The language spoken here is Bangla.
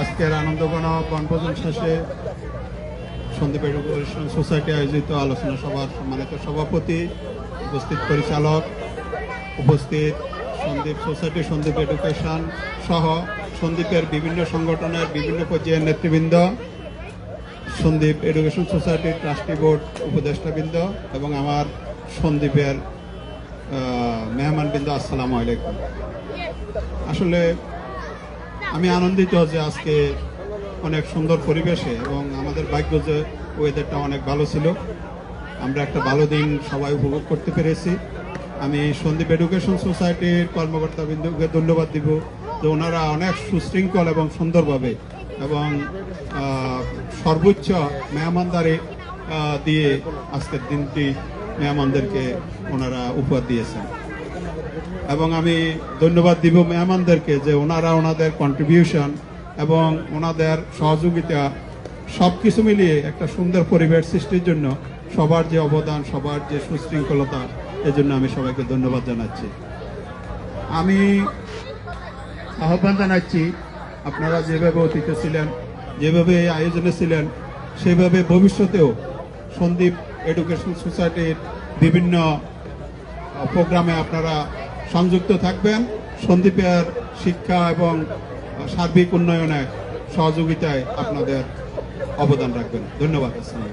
আজকের আনন্দগণ বনভোজন শেষে সন্দীপ এডুকেশন সোসাইটি আয়োজিত আলোচনা সভার সম্মানিত সভাপতি, উপস্থিত পরিচালক, উপস্থিত সন্দীপ, সোসাইটি সন্দীপ এডুকেশন সহ সন্দীপের বিভিন্ন সংগঠনের বিভিন্ন পর্যায়ের নেতৃবৃন্দ, সন্দীপ এডুকেশন সোসাইটির ট্রাস্টি বোর্ড উপদেষ্টাবৃন্দ এবং আমার সন্দীপের মেহমানবৃন্দ, আসসালামু আলাইকুম। আসলে আমি আনন্দিত যে আজকে অনেক সুন্দর পরিবেশে এবং আমাদের ভাগ্য যে ওয়েদারটা অনেক ভালো ছিল। আমরা একটা ভালো দিন সবাই উপভোগ করতে পেরেছি। আমি সন্দীপ এডুকেশন সোসাইটির কর্মকর্তা কর্মকর্তাবৃন্দকে ধন্যবাদ দিব যে ওনারা অনেক সুশৃঙ্খল এবং সুন্দরভাবে এবং সর্বোচ্চ মেহমানদারি দিয়ে আজকের দিনটি মেহমানদেরকে ওনারা উপহার দিয়েছেন। এবং আমি ধন্যবাদ দিব মেহমানদেরকে যে ওনারা ওনাদের কন্ট্রিবিউশন এবং ওনাদের সহযোগিতা সব কিছু মিলিয়ে একটা সুন্দর পরিবেশ সৃষ্টির জন্য সবার যে অবদান, সবার যে সুশৃঙ্খলতা, এজন্য আমি সবাইকে ধন্যবাদ জানাচ্ছি। আমি আহ্বান জানাচ্ছি, আপনারা যেভাবে অতীতে ছিলেন, যেভাবে এই আয়োজনে ছিলেন, সেভাবে ভবিষ্যতেও সন্দীপ এডুকেশন সোসাইটির বিভিন্ন প্রোগ্রামে আপনারা সংযুক্ত থাকবেন। সন্দীপের শিক্ষা এবং সার্বিক উন্নয়নে সহযোগিতায় আপনাদের অবদান রাখবেন। ধন্যবাদ, আসসালাম